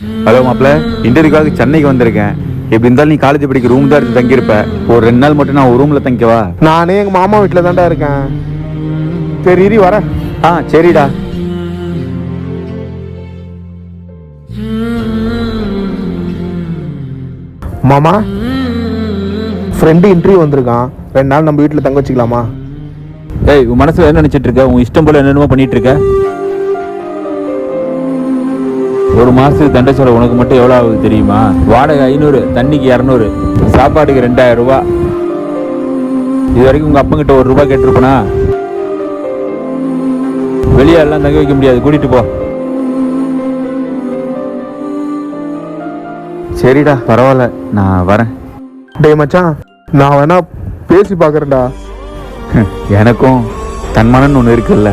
Hello மாப்பிள்ள இன்டர்வியூக்காக சென்னைக்கு வந்திருக்கேன். எப்படி இருந்தாலும் நீ காலேஜ் படிக்க ரூம் தான் எடுத்து தங்கியிருப்ப. ஒரு ரெண்டு நாள் மட்டும் நான் ஒரு ரூம்ல தங்கிக்கவா நானே எங்கள் மாமா வீட்டில் தான்டா இருக்கேன். சரி இரு வரேன். ஆ சரிடா. மாமா ஃப்ரெண்டு இன்டர்வியூ வந்திருக்கான். ரெண்டு நாள் நம்ம வீட்டில் தங்க வச்சுக்கலாமா? ஏய் உன் மனசுல என்ன நினைச்சிட்டு இருக்க? உன் இஷ்டம் போல என்னென்னமோ பண்ணிட்டு இருக்க? ஒரு மாசத்துக்கு தண்டை செலவு உனக்கு மட்டும் எவ்வளவு ஆகுது தெரியுமா? வாடகை ஐநூறு தண்ணிக்கு இரநூறு சாப்பாட்டுக்கு ரெண்டாயிரம் ரூபாய் இது வரைக்கும் உங்க அப்பங்கிட்ட ஒரு ரூபாய் கேட்டிருப்பனா? வெளியே எல்லாம் தங்க வைக்க முடியாது. கூட்டிட்டு போ. சரிடா பரவாயில்ல. நான் வரேன். டேய் மச்சான் நான் வேணா பேசி பார்க்குறேன்டா எனக்கும் தன்மானன்னு ஒன்று இருக்குல்ல.